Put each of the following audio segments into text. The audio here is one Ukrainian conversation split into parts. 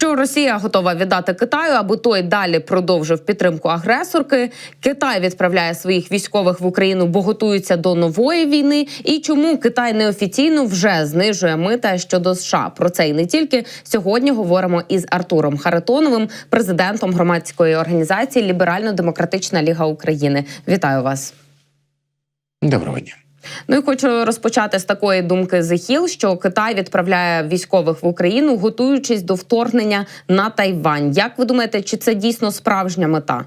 що Росія готова віддати Китаю, аби той далі продовжив підтримку агресорки. Китай відправляє своїх військових в Україну, бо готується до нової війни. І чому Китай неофіційно вже знижує мита щодо США? Про це і не тільки сьогодні говоримо із Артуром Харитоновим, президентом громадської організації Ліберально-Демократична Ліга України. Вітаю вас. Доброго дня. Ну і хочу розпочати з такої думки Зехіл, що Китай відправляє військових в Україну, готуючись до вторгнення на Тайвань. Як ви думаєте, чи це дійсно справжня мета?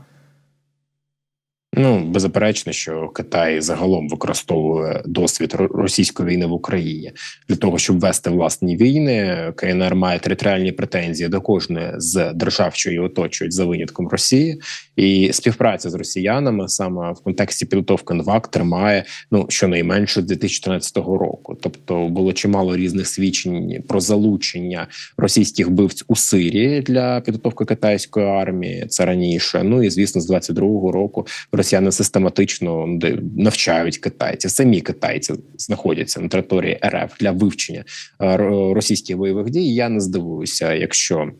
Ну беззаперечно, що Китай загалом використовує досвід російської війни в Україні для того, щоб вести власні війни. КНР має територіальні претензії до кожної з держав, що її оточують за винятком Росії, і співпраця з росіянами саме в контексті підготовки НВАК тримає ну щонайменше з 2014 року. Тобто було чимало різних свідчень про залучення російських вбивць у Сирії для підготовки китайської армії. Це раніше. Ну і звісно, з 22-го року росіяни систематично навчають китайців. Самі китайці знаходяться на території РФ для вивчення е, ро- російських бойових дій. Я не здивуюся, якщо.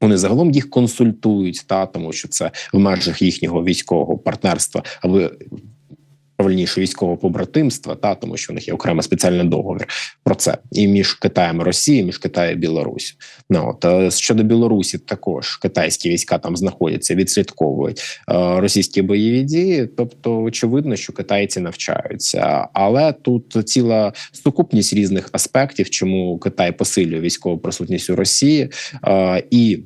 Вони загалом їх консультують, та тому що це в межах їхнього військового партнерства, або правильніше військового побратимства, та тому що в них є окремий спеціальний договір про це і між Китаєм і Росією, між Китаєм і Білорусі. Ну от е, щодо Білорусі, також китайські війська там знаходяться, відслідковують е, російські бойові дії. Тобто, очевидно, що китайці навчаються, але тут ціла сукупність різних аспектів, чому Китай посилює військову присутність у Росії е, і.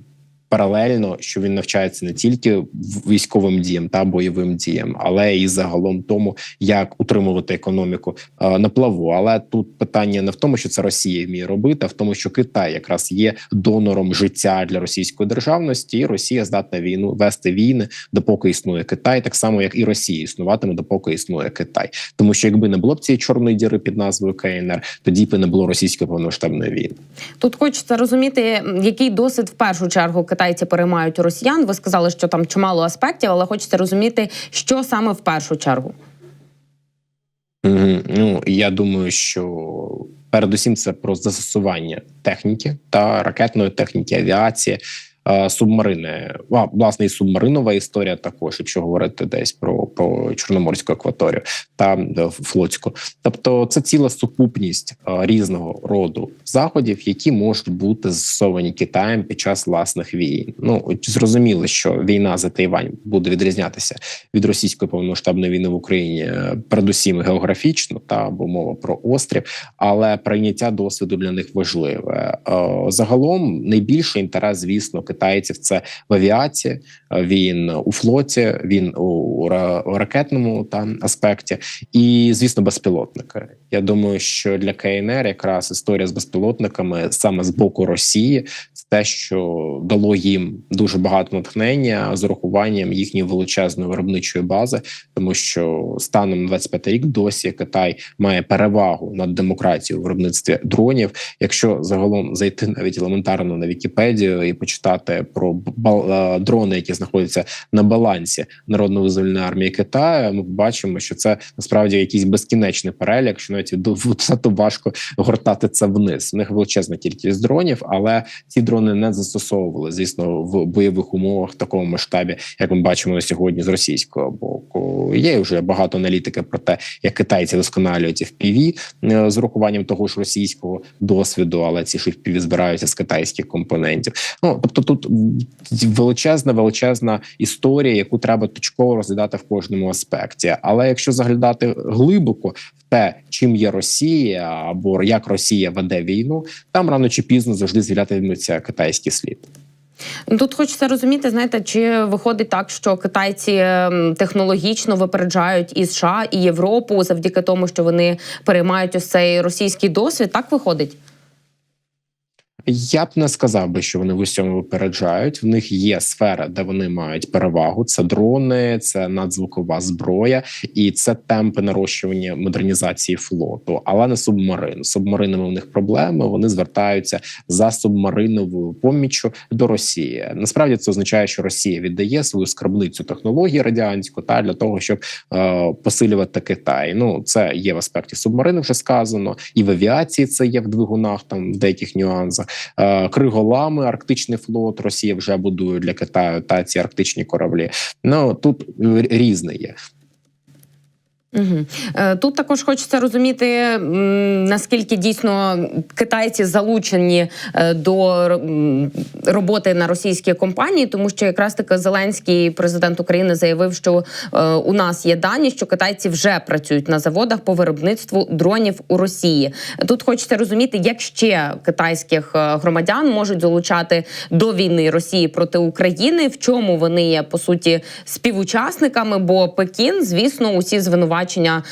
Паралельно, що він навчається не тільки військовим діям та бойовим діям, але і загалом тому, як утримувати економіку е, на плаву. Але тут питання не в тому, що це Росія вміє робити, а в тому, що Китай якраз є донором життя для російської державності, і Росія здатна війну вести війни допоки існує Китай, так само як і Росія існуватиме, допоки існує Китай. Тому що якби не було б цієї чорної діри під назвою КНР, тоді б не було російської повномасштабної війни. Тут хочеться розуміти, який досвід в першу чергу китайці переймають росіян. Ви сказали, що там чимало аспектів, але хочеться розуміти, що саме в першу чергу. Ну я думаю, що передусім це про застосування техніки та ракетної техніки, авіації, субмарини. А, власне, і субмаринова історія також, якщо говорити десь про, про чорноморську акваторію та е, флотську. Тобто, це ціла сукупність е, різного роду заходів, які можуть бути застосовані Китаєм під час власних війн. Ну зрозуміло, що війна за Тайвань буде відрізнятися від російської повномасштабної війни в Україні, е, передусім географічно, та бо мова про острів, але прийняття досвіду для них важливе. Загалом найбільший інтерес, звісно, китайців це в авіації. Він у флоті, він у ракетному там аспекті, і звісно, безпілотники. Я думаю, що для КНР якраз історія з безпілотниками саме з боку Росії те, що дало їм дуже багато натхнення з урахуванням їхньої величезної виробничої бази, тому що станом на 25 рік досі Китай має перевагу над демократією у виробництві дронів. Якщо загалом зайти навіть елементарно на Вікіпедію і почитати про е, дрони, які знаходяться на балансі народно-визвольної армії Китаю, ми побачимо, що це насправді якийсь безкінечний перелік, що навіть достатньо важко гортати це вниз. В них величезна кількість дронів, але ці дрони не застосовували, звісно, в бойових умовах в такому масштабі, як ми бачимо на сьогодні з російського боку. Є вже багато аналітики про те, як китайці досконалюють FPV е, з урахуванням того ж російського досвіду, але ці ж FPV збираються з китайських компонентів. Ну тобто, тут величезна, величезна історія, яку треба точково розглядати в кожному аспекті. Але якщо заглядати глибоко в те, чим є Росія, або як Росія веде війну, там рано чи пізно завжди з'являтиметься китайський слід. Тут хочеться розуміти, знаєте, чи виходить так, що китайці ем, технологічно випереджають і США, і Європу завдяки тому, що вони переймають ось цей російський досвід. Так виходить? Я б не сказав би, що вони в усьому випереджають. В них є сфера, де вони мають перевагу. Це дрони, це надзвукова зброя, і це темпи нарощування модернізації флоту, але не субмарин. Субмаринами у них проблеми. Вони звертаються за субмариновою поміччю до Росії. Насправді це означає, що Росія віддає свою скарбницю технології радянську та для того, щоб е, посилювати Китай. Ну це є в аспекті субмарин, вже сказано, і в авіації це є в двигунах, там в деяких нюансах. Е, Криголами, Арктичний флот, Росія вже будує для Китаю та ці арктичні кораблі. Ну тут е, різне є. Угу. Тут також хочеться розуміти, наскільки дійсно китайці залучені е, до роботи на російські компанії, тому що якраз таки Зеленський, президент України, заявив, що е, у нас є дані, що китайці вже працюють на заводах по виробництву дронів у Росії. Тут хочеться розуміти, як ще китайських громадян можуть залучати до війни Росії проти України, в чому вони є по суті співучасниками, бо Пекін, звісно, усі звинувачення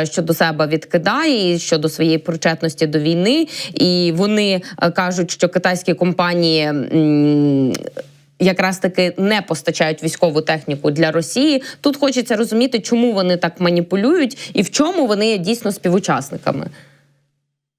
е, щодо себе відкидає і щодо своєї причетності до війни, і вони е, кажуть, що китайські компанії. Якраз таки не постачають військову техніку для Росії. Тут хочеться розуміти, чому вони так маніпулюють і в чому вони є дійсно співучасниками.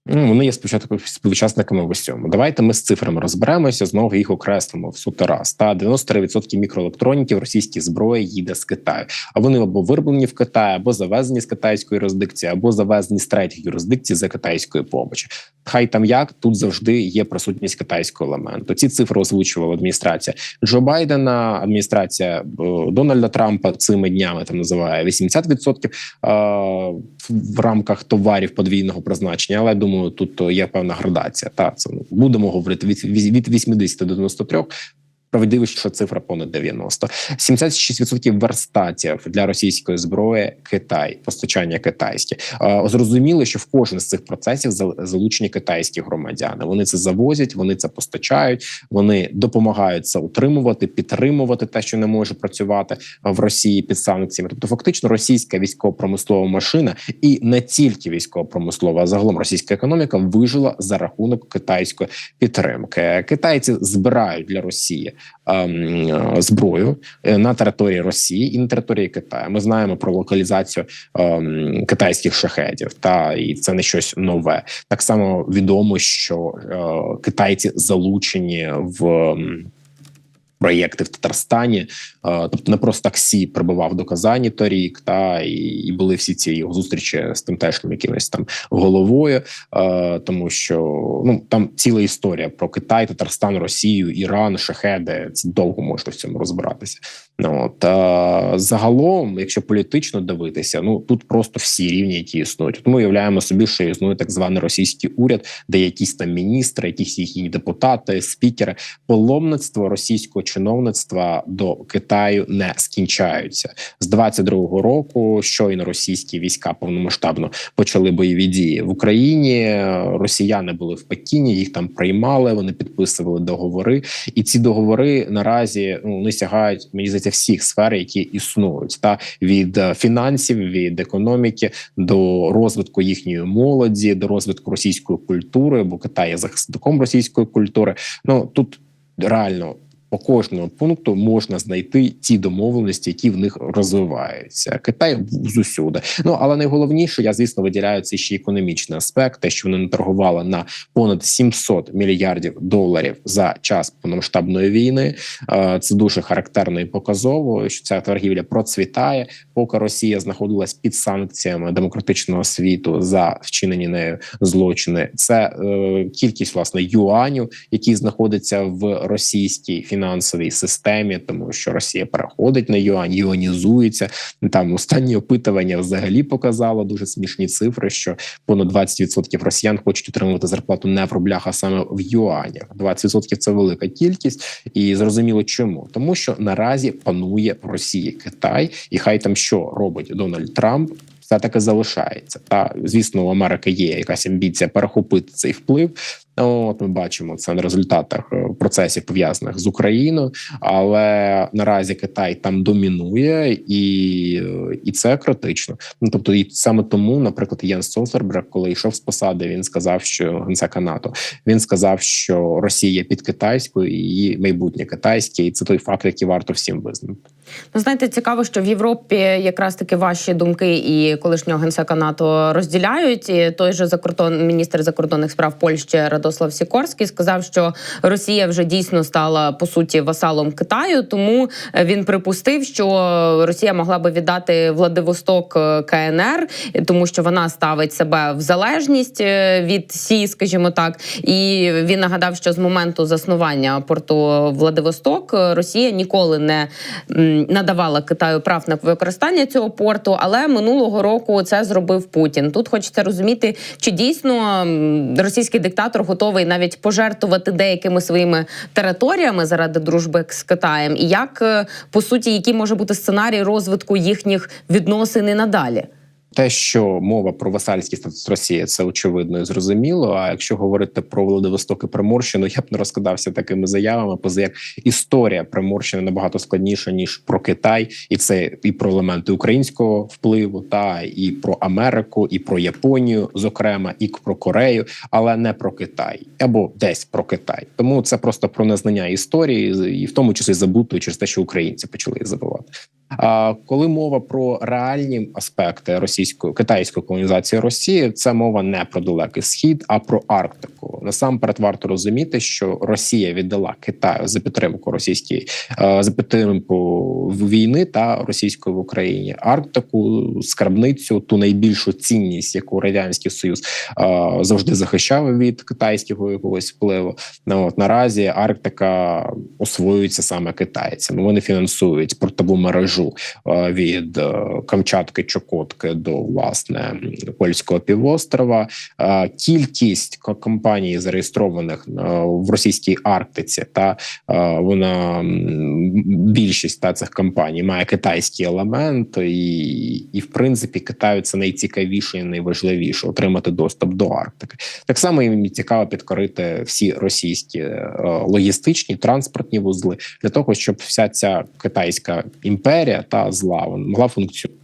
Ну, Вони є спочатку співучасниками в усьому. Давайте ми з цифрами розберемося, знову їх окреслимо в суто раз. Та 93% мікроелектроніків російській зброї їде з Китаю. А вони або вироблені в Китаї, або завезені з китайської юрисдикції, або завезені з третіх юрисдикцій за китайської помочі. Хай там як тут завжди є присутність китайського елементу. Ці цифри озвучувала адміністрація Джо Байдена, адміністрація е, Дональда Трампа цими днями там називає 80% е, в рамках товарів подвійного призначення. Але я думаю, тут то є певна градація. Та це ну, будемо говорити від, від 80 до 93%. Справедливіша цифра понад 90. 76% верстатів для російської зброї Китай, постачання китайське. Зрозуміло, що в кожен з цих процесів залучені китайські громадяни. Вони це завозять, вони це постачають, вони допомагають це утримувати, підтримувати те, що не може працювати в Росії під санкціями. Тобто, фактично, російська військово-промислова машина і не тільки військово-промислова, а загалом російська економіка вижила за рахунок китайської підтримки. Китайці збирають для Росії зброю е, на території Росії і на території Китаю. Ми знаємо про локалізацію ем, китайських шахедів, та і це не щось нове. Так само відомо, що е, китайці залучені в. Проєкти в Татарстані, Е, тобто не просто таксі прибував до Казані торік, та і, і були всі ці його зустрічі з тим теж якимось там головою, е, тому що ну там ціла історія про Китай, Татарстан, Росію, Іран, Шахеди. Це довго можна в цьому розбиратися. Ну е, загалом, якщо політично дивитися, ну тут просто всі рівні, які існують. От ми уявляємо собі, що існує так званий російський уряд, де якісь там міністри, якісь їхні депутати, спікери, паломництво російського чиновництва до Китаю не скінчаються з 22-го року. Щойно російські війська повномасштабно почали бойові дії в Україні. Росіяни були в Пекіні, їх там приймали. Вони підписували договори, і ці договори наразі ну не сягають мені здається всіх сфер, які існують, та від е, фінансів, від економіки до розвитку їхньої молоді, до розвитку російської культури, бо Китай є захисником російської культури. Ну тут реально. По кожному пункту можна знайти ті домовленості, які в них розвиваються. Китай зусюди. Ну але найголовніше, я звісно виділяю це ще економічний аспект, те, що вони наторгували на понад 700 мільярдів доларів за час повномасштабної війни. Е, Це дуже характерно і показово, що ця торгівля процвітає, поки Росія знаходилась під санкціями демократичного світу за вчинені нею злочини. Це е, кількість власне юаню, які знаходяться в російській фінансовій системі, тому що Росія переходить на юань, юанізується. Там останні опитування взагалі показало дуже смішні цифри, що понад 20% росіян хочуть отримувати зарплату не в рублях, а саме в юанях. 20% – це велика кількість, і зрозуміло, чому тому, що наразі панує в Росії Китай, і хай там що робить Дональд Трамп. Все таки залишається. Та звісно, у Америки є якась амбіція перехопити цей вплив. От ми бачимо це на результатах е, процесів пов'язаних з Україною, але наразі Китай там домінує, і і це критично. Ну тобто, і саме тому, наприклад, Єн Столтерберг, коли йшов з посади, він сказав, що генсека НАТО він сказав, що Росія під китайською і її майбутнє китайське, і це той факт, який варто всім визнати. Ну, знаєте, цікаво, що в Європі якраз таки ваші думки і колишнього генсека НАТО розділяють. І той же закордон міністр закордонних справ Польщі Радослав Сікорський сказав, що Росія вже дійсно стала по суті васалом Китаю. Тому е, він припустив, що Росія могла би віддати Владивосток е, КНР, тому що вона ставить себе в залежність е, від Сі, скажімо так. І він нагадав, що з моменту заснування порту Владивосток Росія ніколи не надавала Китаю прав на використання цього порту, але минулого року це зробив Путін. Тут хочеться розуміти, чи дійсно російський диктатор готовий навіть пожертвувати деякими своїми територіями заради дружби з Китаєм, і як е, по суті, який може бути сценарій розвитку їхніх відносин і надалі. Те, що мова про васальський статус Росії, це очевидно і зрозуміло. А якщо говорити про Владивосток і Приморщину, я б не розкладався такими заявами, поза як історія Приморщини набагато складніша ніж про Китай, і це і про елементи українського впливу, та і про Америку, і про Японію, зокрема, і про Корею, але не про Китай або десь про Китай. Тому це просто про незнання історії, і в тому числі забутою через те, що українці почали забувати. Коли мова про реальні аспекти російської китайської колонізації Росії, це мова не про далекий схід, а про Арктику. Насамперед варто розуміти, що Росія віддала Китаю за підтримку російській е, за підтримку війни та російської в Україні Арктику, скарбницю, ту найбільшу цінність, яку радянський союз е, завжди захищав від китайського якогось впливу. Ну от наразі Арктика освоюється саме китайцями. Вони фінансують портову мережу е, від е, Камчатки Чокотки до власне польського півострова. Е, Кількість компаній, зареєстрованих в російській Арктиці, та вона більшість та цих компаній має китайський елемент, і, і в принципі Китаю це найцікавіше і найважливіше отримати доступ до Арктики. Так само їм цікаво підкорити всі російські логістичні транспортні вузли для того, щоб вся ця китайська імперія та зла могла функціонувати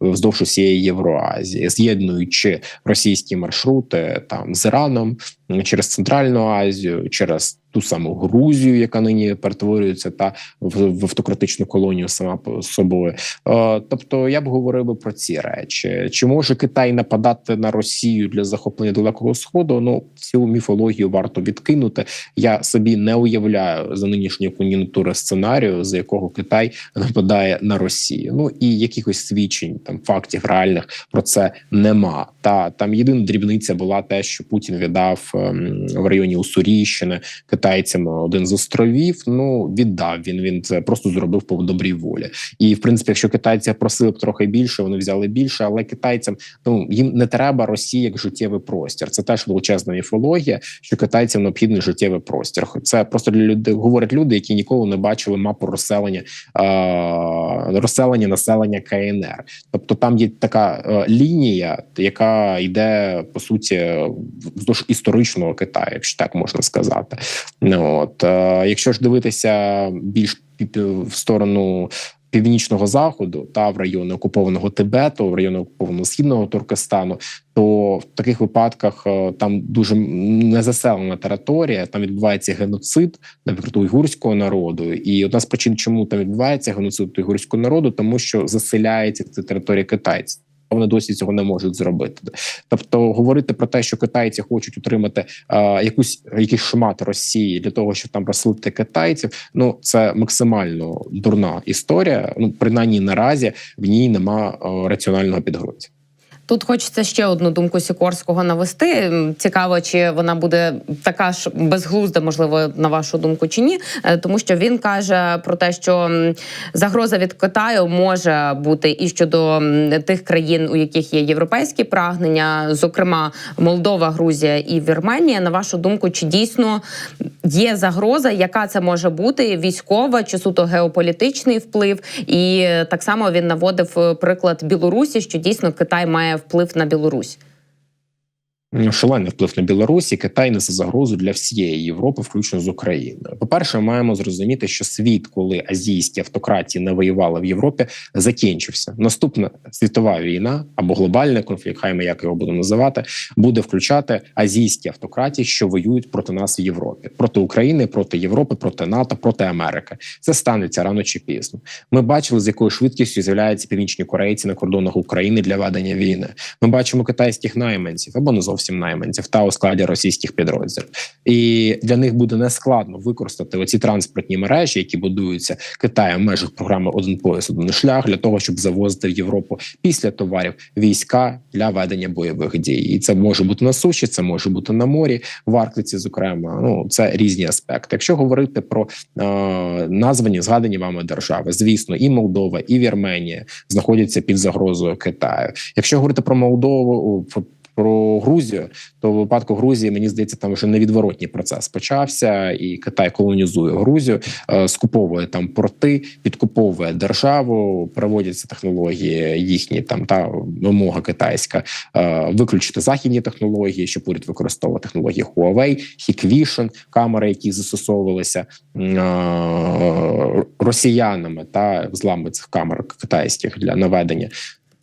вздовж усієї Євроазії, з'єднуючи російські маршрути там з Іраном через Центральну Азію, через ту саму Грузію, яка нині перетворюється та в, в автократичну колонію сама по собою. Е, тобто, я б говорив би про ці речі. Чи може Китай нападати на Росію для захоплення далекого сходу? Ну цю міфологію варто відкинути. Я собі не уявляю за нинішньої кон'юнктури сценарію, за якого Китай нападає на Росію. Ну і якихось свідчень там фактів реальних про це нема. Та там єдина дрібниця була те, що Путін віддав ем, в районі Уссурійщини китайцям один з островів. Ну віддав він. Він це просто зробив по добрій волі. І в принципі, якщо китайці просили б трохи більше, вони взяли більше. Але китайцям ну їм не треба Росії як життєвий простір. Це теж величезна міфологія, що китайцям необхідний життєвий простір. Це просто для людей говорять люди, які ніколи не бачили мапу розселення е- розселення населення КНР. Тобто там є така е, лінія, яка йде по суті вздовж історичного Китаю, якщо так можна сказати. Ну от е, якщо ж дивитися більш в сторону. Північного заходу та в райони окупованого Тибету, в райони окупованого східного Туркестану, то в таких випадках е, там дуже незаселена територія. Там відбувається геноцид наприклад, уйгурського народу. І одна з причин, чому там відбувається геноцид уйгурського народу, тому що заселяється ця територія китайців. Вони досі цього не можуть зробити. Тобто, говорити про те, що китайці хочуть отримати е, якусь якийсь шмат Росії для того, щоб там розселити китайців. Ну це максимально дурна історія. Ну принаймні наразі в ній нема е, раціонального підґрунтя. Тут хочеться ще одну думку Сікорського навести. Цікаво, чи вона буде така ж безглузда, можливо, на вашу думку, чи ні, Е, тому що він каже про те, що загроза від Китаю може бути і щодо тих країн, у яких є європейські прагнення, зокрема Молдова, Грузія і Вірменія. На вашу думку, чи дійсно є загроза, яка це може бути військова чи суто геополітичний вплив? І е, так само він наводив е, приклад Білорусі, що дійсно Китай має вплив на Білорусь. Шалений вплив на Білорусі. Китай несе загрозу для всієї Європи, включно з Україною. По По-перше, маємо зрозуміти, що світ, коли азійські автократії не воювали в Європі, закінчився. Наступна світова війна або глобальний конфлікт, хай ми як його будемо називати, буде включати азійські автократії, що воюють проти нас в Європі, проти України, проти Європи, проти НАТО, проти Америки. Це станеться рано чи пізно. Ми бачили, з якою швидкістю з'являються північні корейці на кордонах України для ведення війни. Ми бачимо китайських найманців або не зовсім найманців та у складі російських підрозділів. І для них буде нескладно використати оці транспортні мережі, які будуються Китаєм в межах програми Один пояс, один шлях для того, щоб завозити в Європу після товарів війська для ведення бойових дій. І це може бути на суші, це може бути на морі, в Арктиці, зокрема. Ну це різні аспекти. Якщо говорити про е, названі згадані вами держави, звісно, і Молдова, і Вірменія знаходяться під загрозою Китаю. Якщо говорити про Молдову, про про Грузію, то в випадку Грузії мені здається, там вже невідворотній процес почався, і Китай колонізує Грузію, е, скуповує там порти, підкуповує державу, проводяться технології їхні там та вимога китайська е, виключити західні технології, щоб уряд використовував технології Huawei, Hikvision, камери, які застосовувалися е, росіянами та взлами цих камер китайських для наведення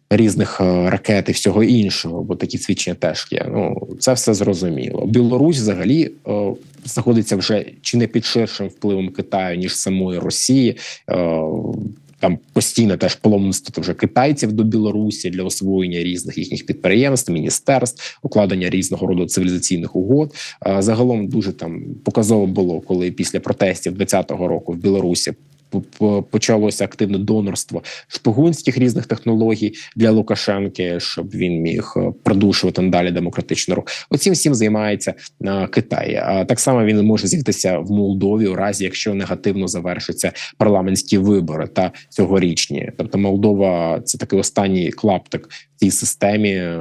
різних е, ракет і всього іншого, бо такі свідчення теж є. Ну це все зрозуміло. Білорусь взагалі о, знаходиться вже чи не під ширшим впливом Китаю ніж самої Росії. О, там постійно теж паломництво вже китайців до Білорусі для освоєння різних їхніх підприємств, міністерств, укладення різного роду цивілізаційних угод. Загалом дуже там показово було, коли після протестів 2020 року в Білорусі почалося активне донорство шпигунських різних технологій для Лукашенки, щоб він міг е, продушувати надалі демократичний рух. Оцім всім займається е, Китай. А так само він може з'явитися в Молдові у разі, якщо негативно завершаться парламентські вибори та цьогорічні. Тобто Молдова це такий останній клаптик в цій системі, е,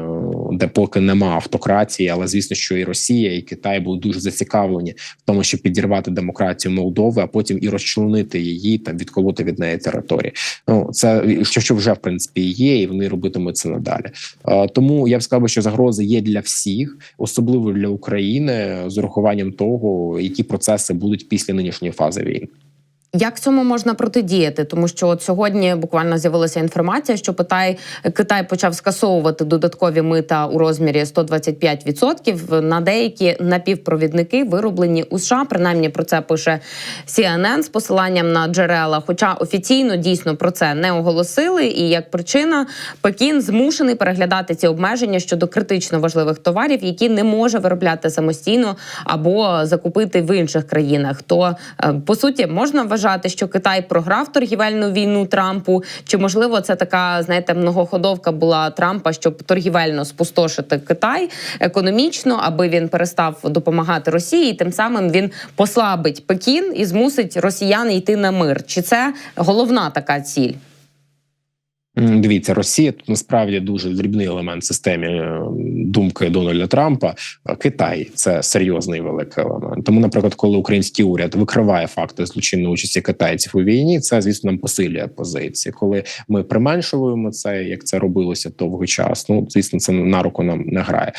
де поки нема автократії, але звісно, що і Росія, і Китай були дуже зацікавлені в тому, щоб підірвати демократію Молдови, а потім і розчленити її там відколоти від неї території. Ну це що що вже в принципі є, і вони робитимуть це надалі. Тому я б сказав, що загрози є для всіх, особливо для України, з урахуванням того, які процеси будуть після нинішньої фази війни. Як цьому можна протидіяти? Тому що от сьогодні буквально з'явилася інформація, що Китай Китай почав скасовувати додаткові мита у розмірі 125% на деякі напівпровідники, вироблені у США. Принаймні про це пише CNN з посиланням на джерела. Хоча офіційно дійсно про це не оголосили. І як причина Пекін змушений переглядати ці обмеження щодо критично важливих товарів, які не може виробляти самостійно або закупити в інших країнах. То е, по суті можна вважати, вважати, що Китай програв торгівельну війну Трампу? Чи можливо це така знаєте многоходовка була Трампа, щоб торгівельно спустошити Китай економічно, аби він перестав допомагати Росії? і Тим самим він послабить Пекін і змусить росіян йти на мир? Чи це головна така ціль? Дивіться, Росія тут насправді дуже дрібний елемент в системі е, думки Дональда Трампа. Китай це серйозний великий елемент. Тому, наприклад, коли український уряд викриває факти злочинної участі китайців у війні, це звісно нам посилює позиції. Коли ми применшуємо це, як це робилося довгий час. Ну звісно, це на руку нам не грає.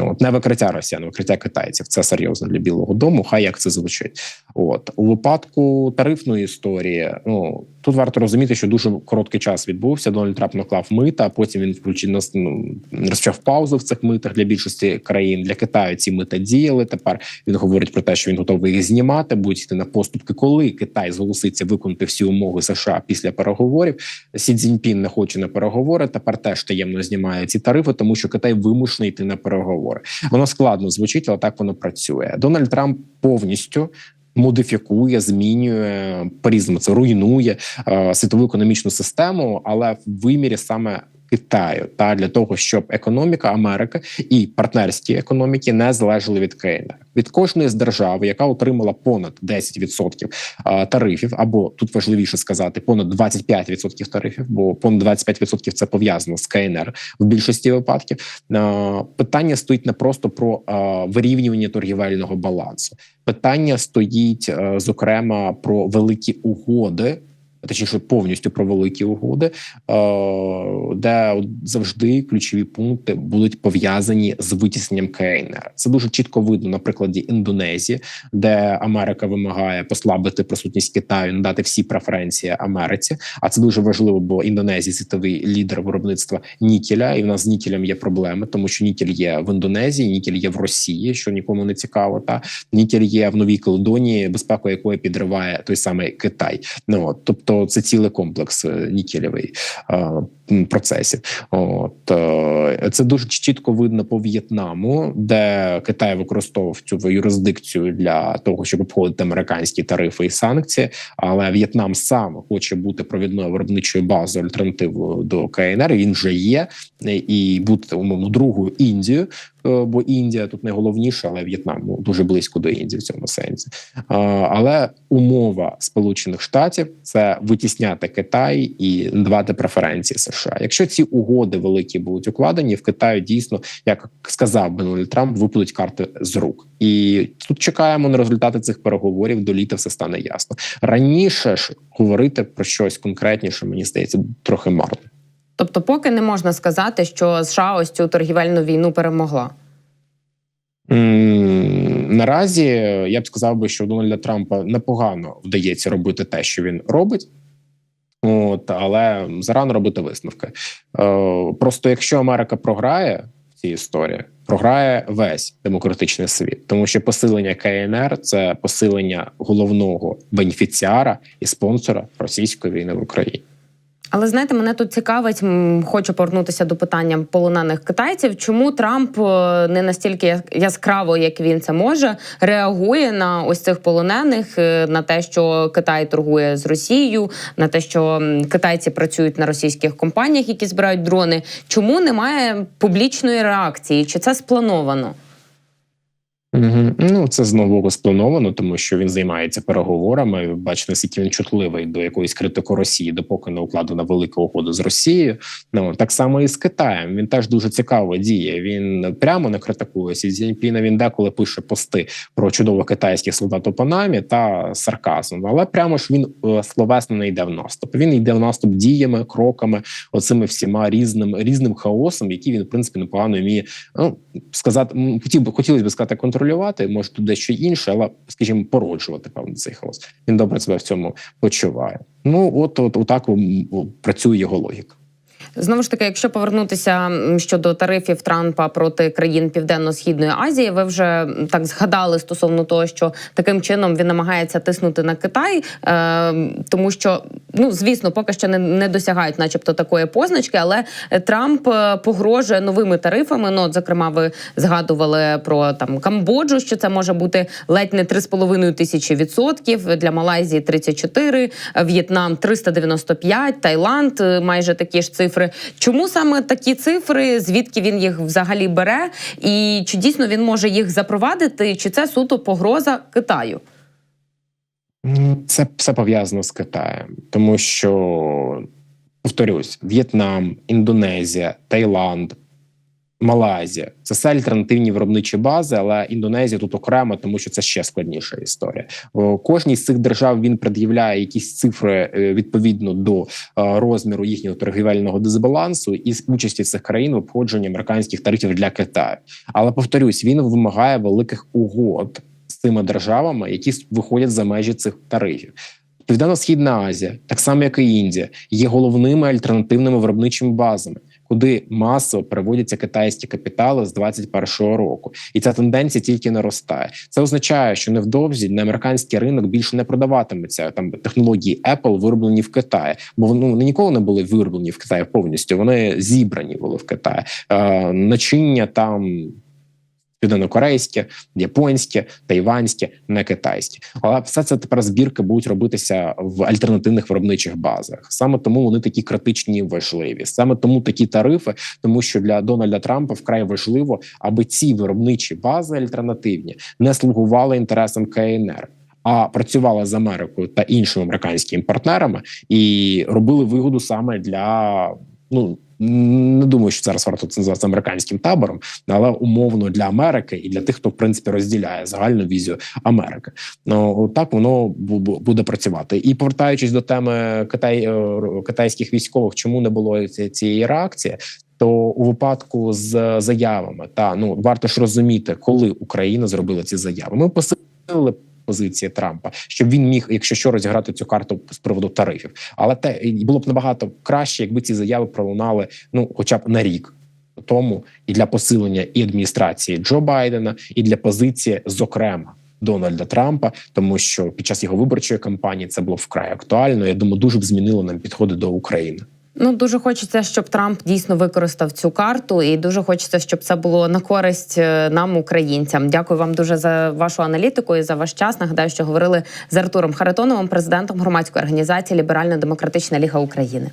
От не викриття росіян, викриття китайців. Це серйозно для Білого Дому. Хай як це звучить. От у випадку тарифної історії, ну тут варто розуміти, що дуже короткий час відбувся. Дональд Трамп наклав мита. Потім він включив ну, розпочав паузу в цих митах для більшості країн. Для Китаю ці мита діяли. Тепер він говорить про те, що він готовий їх знімати, будуть йти на поступки, коли Китай зголоситься виконати всі умови США після переговорів. Сі Цзіньпін не хоче на переговори. Тепер теж таємно знімає ці тарифи, тому що Китай вимушений йти на переговори. Воно складно звучить, але так воно працює. Дональд Трамп повністю модифікує, змінює по різному це руйнує е, світову економічну систему, але в вимірі саме. Китаю та для того, щоб економіка Америки і партнерські економіки не залежали від країни від кожної з держав, яка отримала понад 10% е, тарифів, або тут важливіше сказати понад 25% тарифів, бо понад 25% це пов'язано з КНР в більшості випадків. Питання стоїть не просто про вирівнювання торгівельного балансу. Питання стоїть е, зокрема про великі угоди точніше повністю про великі угоди, де завжди ключові пункти будуть пов'язані з витісненням КНР. Це дуже чітко видно на прикладі Індонезії, де Америка вимагає послабити присутність Китаю, надати всі преференції Америці. А це дуже важливо, бо Індонезія світовий лідер виробництва нікеля, і в нас з нікелем є проблеми, тому що нікель є в Індонезії, нікель є в Росії, що нікому не цікаво. Та нікель є в Новій Каледонії, безпеку якої підриває той самий Китай. Ну от тобто це цілий комплекс нікельовий е, м, процесів. От е, це дуже чітко видно по В'єтнаму, де Китай використовував цю юрисдикцію для того, щоб обходити американські тарифи і санкції. Але В'єтнам сам хоче бути провідною виробничою базою альтернативою до КНР. Він вже є е, і бути умовно другою Індією. е, Бо Індія тут найголовніша, але В'єтнам ну, дуже близько до Індії в цьому сенсі. А, Але умова Сполучених Штатів це витісняти Китай і надавати преференції США. Якщо ці угоди великі будуть укладені, в Китаю дійсно, як сказав Дональд Трамп, випадуть карти з рук. І тут чекаємо на результати цих переговорів. До літа все стане ясно. Раніше ж говорити про щось конкретніше, мені здається, трохи марно. Тобто, поки не можна сказати, що США ось цю торгівельну війну перемогла. Наразі я б сказав би, що Дональда Трампа непогано вдається робити те, що він робить. От, але зарано робити висновки. Е, просто якщо Америка програє в цій історії, програє весь демократичний світ, тому що посилення КНР це посилення головного бенефіціара і спонсора російської війни в Україні. Але знаєте, мене тут цікавить, хочу повернутися до питання полонених китайців. Чому Трамп е, не настільки яскраво, як він це може, реагує на ось цих полонених, е, на те, що Китай торгує з Росією, на те, що китайці працюють на російських компаніях, які збирають дрони. Чому немає публічної реакції? Чи це сплановано? Ну це знову сплановано, тому що він займається переговорами. Бачите, наскільки він чутливий до якоїсь критики Росії, допоки не укладена велика угода з Росією. Ну так само і з Китаєм. Він теж дуже цікаво діє. Він прямо не критикує Сі Цзіньпіна, Він деколи пише пости про чудових китайських солдат у Панамі та сарказм. Але прямо ж він е, словесно не йде в наступ. Він йде в наступ діями, кроками, оцими всіма різним різним хаосом, який він в принципі непогано вміє ну сказати. Хотів би хотілося б сказати контролювати, може тут дещо інше, але скажімо, породжувати певний цей хаос. Він добре себе в цьому почуває. Ну от, от, отак працює його логіка. Знову ж таки, якщо повернутися щодо тарифів Трампа проти країн Південно-східної Азії, ви вже так згадали стосовно того, що таким чином він намагається тиснути на Китай, е, тому що ну звісно, поки що не, не досягають, начебто, такої позначки, але Трамп е, погрожує новими тарифами. Ну, от, зокрема, ви згадували про там Камбоджу, що це може бути ледь не 3,5 тисячі відсотків для Малайзії 34, В'єтнам 395, Таїланд е, майже такі ж цифри. Чому саме такі цифри? Звідки він їх взагалі бере? І чи дійсно він може їх запровадити? Чи це суто погроза Китаю? Це все пов'язано з Китаєм, тому що повторюсь: В'єтнам, Індонезія, Таїланд, Малайзія це все альтернативні виробничі бази, але Індонезія тут окремо, тому що це ще складніша історія. Кожній з цих держав він пред'являє якісь цифри е, відповідно до е, розміру їхнього торгівельного дисбалансу і з участі цих країн в обходженні американських тарифів для Китаю. Але повторюсь, він вимагає великих угод з цими державами, які виходять за межі цих тарифів. Південно-східна Азія, так само як і Індія, є головними альтернативними виробничими базами, куди масово переводяться китайські капітали з 2021 року, і ця тенденція тільки наростає. Це означає, що невдовзі на американський ринок більше не продаватиметься там технології Apple, вироблені в Китаї, бо вони, вони ніколи не були вироблені в Китаї повністю. Вони зібрані були в Китаї. Е, начиння там південнокорейське, японське, тайванське, не китайське. Але все це тепер збірки будуть робитися в альтернативних виробничих базах. Саме тому вони такі критичні і важливі. Саме тому такі тарифи, тому що для Дональда Трампа вкрай важливо, аби ці виробничі бази альтернативні не слугували інтересам КНР. А працювали з Америкою та іншими американськими партнерами і робили вигоду саме для ну Не думаю, що зараз варто це називати американським табором, але умовно для Америки і для тих, хто в принципі розділяє загальну візію Америки. Ну так воно бу- бу- буде працювати. І повертаючись до теми Китай е, китайських військових, чому не було цієї реакції? То у випадку з заявами та ну варто ж розуміти, коли Україна зробила ці заяви. Ми посилили позиції Трампа, щоб він міг, якщо що, розіграти цю карту з приводу тарифів. Але те було б набагато краще, якби ці заяви пролунали ну, хоча б на рік тому, і для посилення і адміністрації Джо Байдена, і для позиції, зокрема. Дональда Трампа, тому що під час його виборчої кампанії це було вкрай актуально. Я думаю, дуже б змінило нам підходи до України. Ну дуже хочеться, щоб Трамп дійсно використав цю карту, і дуже хочеться, щоб це було на користь е, нам, українцям. Дякую вам дуже за вашу аналітику і за ваш час. Нагадаю, що говорили з Артуром Харитоновим, президентом громадської організації Ліберально-демократична ліга України.